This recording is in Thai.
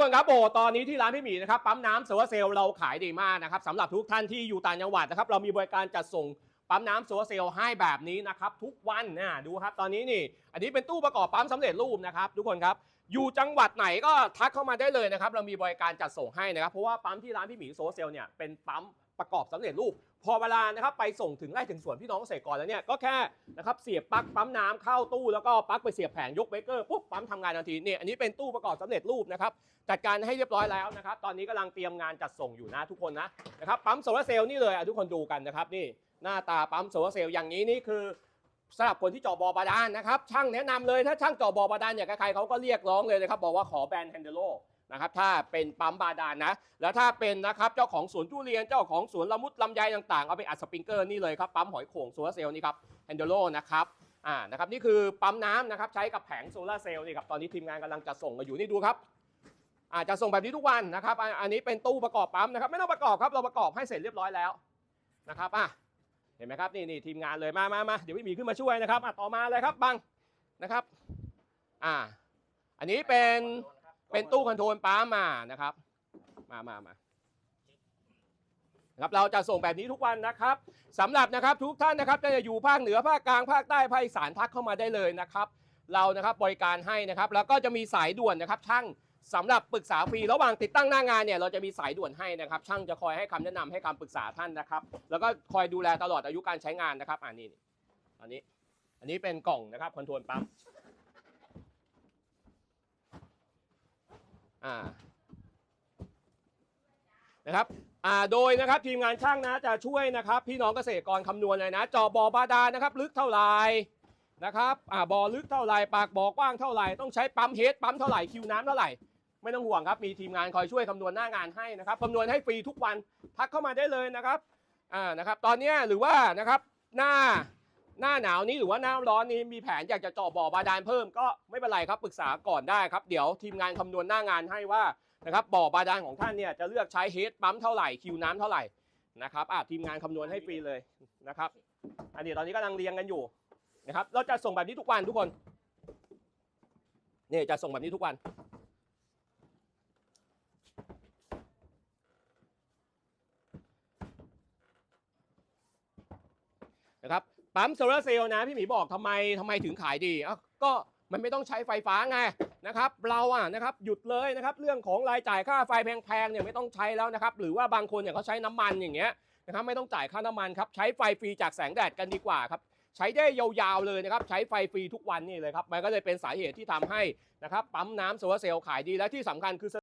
คนครับโอ้ตอนนี้ที่ร้านพี่หมีนะครับปั๊มน้ำเซอร์เซลล์เราขายดีมากนะครับสำหรับทุกท่านที่อยู่ต่างจังหวัดนะครับเรามีบริการจัดส่ง ปั๊มน้ำโซลาร์เซลล์ให้แบบนี้นะครับทุกวันนะดูครับตอนนี้นี่ อันนี้เป็นตู้ประกอบปั๊มสำเร็จรูปนะครับทุกคนครับอยู่จังหวัดไหนก็ทักเข้ามาได้เลยนะครับเรามีบริการจัดส่งให้นะครับเพราะว่าปั๊มที่ร้านพี่หมีโซลาร์เซลล์เนี่ยเป็นปั๊มประกอบสำเร็จรูป พอเวลานะครับไปส่งถึงไร่ถึงสวนพี่น้องเกษตรกรแล้วเนี่ยก็แค่นะครับเสียบปลั๊กปั๊มน้ำเข้าตู้แล้วก็ปลั๊กไปเสียบแผงยกเบรกเกอร์ปุ๊บปั๊มทำงานทันทีเนี่ยอันนี้เป็นตู้ประกอบสำเร็จรูปนะครับจัดการให้เรียบร้อยแล้วนะครับตอนนี้กำลังเตรียมงานจัดส่งอยู่นะทุกคนนะนะครับปั๊มโซลาร์เซลล์นี่เลยอะทุกคนดูกันนะครับนี่ หน้าตาปั๊มโซลาร์เซลล์อย่างนี้นี่คือสำหรับคนที่เจาะบอบาดาลนะครับช่างแนะนำเลยถ้าช่างเจาะบอบาดาลเนี่ยใครๆเขาก็เรียกร้องเลยนะครับบอกว่าขอแบรนด์แฮนเดโลนะครับถ้าเป็นปั๊มบาดาลนะ แล้วถ้าเป็นนะครับเจ้าของสวนทุเรียนเจ้าของสวนละมุดลำไยต่างๆ เอาไปอัดสปริงเกอร์นี่เลยครับปั๊มหอยโข่งโซลาร์เซลล์นี่ครับแฮนเดโลนะครับอ่านะครับนี่คือปั๊มน้ำนะครับใช้กับแผงโซลาร์เซลล์นี่ครับตอนนี้ทีมงานกำลังจัดส่งกันอยู่นี่ดูครับอาจะส่งแบบนี้ทุกวันนะครับ อันนี้เป็นตู้ประกอบปั๊มนะครับ ไม่ต้องประกอบครับเราประกอบให้เสร็จเรียบร้อยแล้วนะครับอะ เห็นไหมครับนี่นี่ทีมงานเลยมามามาเดี๋ยวพี่หมีขึ้นมาช่วยนะครับอะต่อมาเลยครับบังนะครับอ่าอันนี้เป็นเป็นตู้คอนโทรลปั๊มมานะครับ มามามาครับเราจะส่งแบบนี้ทุกวันนะครับสำหรับนะครับทุกท่านนะครับจะอยู่ภาคเหนือภาคกลางภาคใต้ภาคอีสานทักเข้ามาได้เลยนะครับ เรานะครับบริการให้นะครับ แล้วก็จะมีสายด่วนนะครับช่าง สำหรับปรึกษาฟรีระหว่างติดตั้งหน้างานเนี่ยเราจะมีสายด่วนให้นะครับช่างจะคอยให้คำแนะนำให้คำปรึกษาท่านนะครับ แล้วก็คอยดูแลตลอดอายุการใช้งานนะครับอันนี้นี่อันนี้อันนี้เป็นกล่องนะครับคอนโทรลปั๊มอ่านะครับอ่าโดยนะครับทีมงานช่างนะจะช่วยนะครับ พี่น้องเกษตรกรคำนวณเลยนะจาะบ่อบาดาลนะครับ ลึกเท่าไหร่ นะครับอ่าบ่อลึกเท่าไหร่ปากบ่อกว้างเท่าไหร่ต้องใช้ปั๊มเฮดปั๊มเท่าไหร่คิวน้ำเท่าไหร่ไม่ต้องห่วงครับมีทีมงานคอยช่วยคำนวณหน้างานให้นะครับคำนวณให้ฟรีทุกวันทักเข้ามาได้เลยนะครับอ่านะครับตอนนี้หรือว่านะครับหน้าหน้าหนาวนี้หรือว่าหน้าร้อนนี้มีแผนอยากจะเจาะบ่อบาดาลเพิ่มก็ไม่เป็นไรครับปรึกษาก่อนได้ครับ เดี๋ยวทีมงานคำนวณหน้างานให้ว่านะครับบ่อบาดาลของท่านเนี่ยจะเลือกใช้เฮดปั๊มเท่าไหร่คิวน้ำเท่าไหร่นะครับอะทีมงานคำนวณให้ฟรีเลยนะครับอันนี้ตอนนี้กำลังเรียงกันอยู่ นะครับ เราจะส่งแบบนี้ทุกวันทุกคนนี่จะส่งแบบนี้ทุกวัน นะครับปั๊มโซลาร์เซลล์นะพี่หมีบอกทำไมทำไมถึงขายดีอะก็มันไม่ต้องใช้ไฟฟ้าไงนะครับ เราอะนะครับหยุดเลยนะครับ เรื่องของรายจ่ายค่าไฟแพงๆเนี่ยไม่ต้องใช้แล้วนะครับ หรือว่าบางคนเนี่ยเขาใช้น้ำมันอย่างเงี้ยนะครับไม่ต้องจ่ายค่าน้ำมันครับใช้ไฟฟรีจากแสงแดดกันดีกว่าครับ ใช้ได้ยาวๆเลยนะครับใช้ไฟฟรีทุกวันนี่เลยครับมันก็เลยเป็นสาเหตุที่ทำให้นะครับปั๊มน้ำโซลาร์เซลล์ขายดีและที่สำคัญคือ